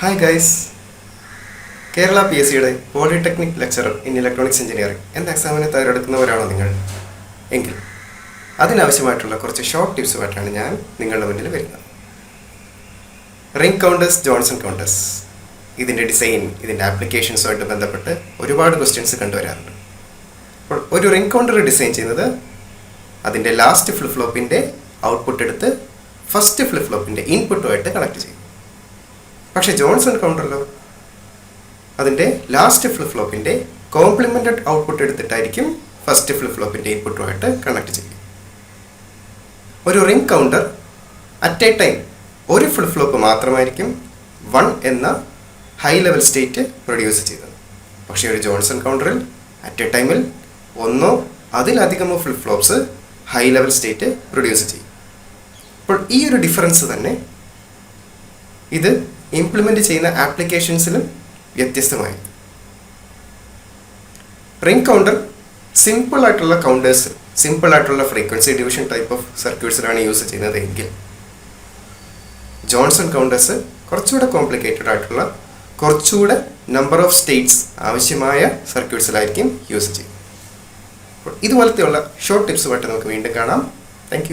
Hi guys Kerala P S സിയുടെ polytechnic lecturer in electronics engineering എന്ന എക്സാമിന് തയ്യാറെടുക്കുന്നവരാണോ നിങ്ങൾ? എങ്കിൽ അതിനാവശ്യമായിട്ടുള്ള കുറച്ച് ഷോർട്ട് ടിപ്സുമായിട്ടാണ് ഞാൻ നിങ്ങളുടെ മുന്നിൽ വരുന്നത്. റിംഗ് കൗണ്ടേഴ്സ് ജോൺസൺ കൗണ്ടേഴ്സ് ഇതിന്റെ ഡിസൈൻ ഇതിന്റെ ആപ്ലിക്കേഷൻസുമായിട്ട് ബന്ധപ്പെട്ട് ഒരുപാട് ക്വസ്റ്റ്യൻസ് കണ്ടുവരാറുണ്ട്. അപ്പോൾ ഒരു റിംഗ് കൗണ്ടർ ഡിസൈൻ ചെയ്യുന്നത് അതിന്റെ ലാസ്റ്റ് ഫ്ലിപ്പ് ഫ്ലോപ്പിന്റെ ഔട്ട്പുട്ട് എടുത്ത് ഫസ്റ്റ് ഫ്ലിപ്പ് ഫ്ലോപ്പിന്റെ ഇൻപുട്ടുമായിട്ട് കണക്ട് ചെയ്യും. പക്ഷേ ജോൺസൺ കൗണ്ടറിലോ? അതിന്റെ ലാസ്റ്റ് ഫ്ലിപ്പ് ഫ്ലോപ്പിന്റെ കോംപ്ലിമെന്റഡ് ഔട്ട്പുട്ട് എടുത്തിട്ടായിരിക്കും ഫസ്റ്റ് ഫ്ലിപ്പ് ഫ്ലോപ്പിന്റെ ഇൻപുട്ടുമായിട്ട് കണക്ട് ചെയ്യും ഒരു ring counter at a time ഒരു ഫ്ലിപ്പ് ഫ്ലോപ്പ് മാത്രമായിരിക്കും വൺ എന്ന ഹൈ ലെവൽ സ്റ്റേറ്റ് പ്രൊഡ്യൂസ് ചെയ്തത് പക്ഷേ ഒരു ജോൺസൺ കൗണ്ടറിൽ അറ്റ് എ ടൈമിൽ ഒന്നോ അതിലധികമോ flip flops high level state produce ചെയ്യും. അപ്പോൾ ഈ ഒരു ഡിഫറൻസ് തന്നെ ഇത് ഇംപ്ലിമെന്റ് ചെയ്യുന്ന ആപ്ലിക്കേഷൻസിലും വ്യത്യസ്തമായി. റിംഗ് കൗണ്ടർ സിമ്പിൾ ആയിട്ടുള്ള കൗണ്ടേഴ്സ് സിമ്പിൾ ആയിട്ടുള്ള ഫ്രീക്വൻസി ഡിവിഷൻ ടൈപ്പ് ഓഫ് സർക്യൂട്ട്സിലാണ് യൂസ് ചെയ്യുന്നത് എങ്കിൽ ജോൺസൺ കൗണ്ടേഴ്സ് കുറച്ചുകൂടെ കോംപ്ലിക്കേറ്റഡ് ആയിട്ടുള്ള കുറച്ചുകൂടെ നമ്പർ ഓഫ് സ്റ്റേറ്റ്സ് ആവശ്യമായ സർക്യൂട്ട്സിലായിരിക്കും യൂസ് ചെയ്യുന്നത് ഇതുപോലത്തെയുള്ള ഷോർട്ട് ടിപ്സുമായിട്ട് നമുക്ക് വീണ്ടും കാണാം. താങ്ക്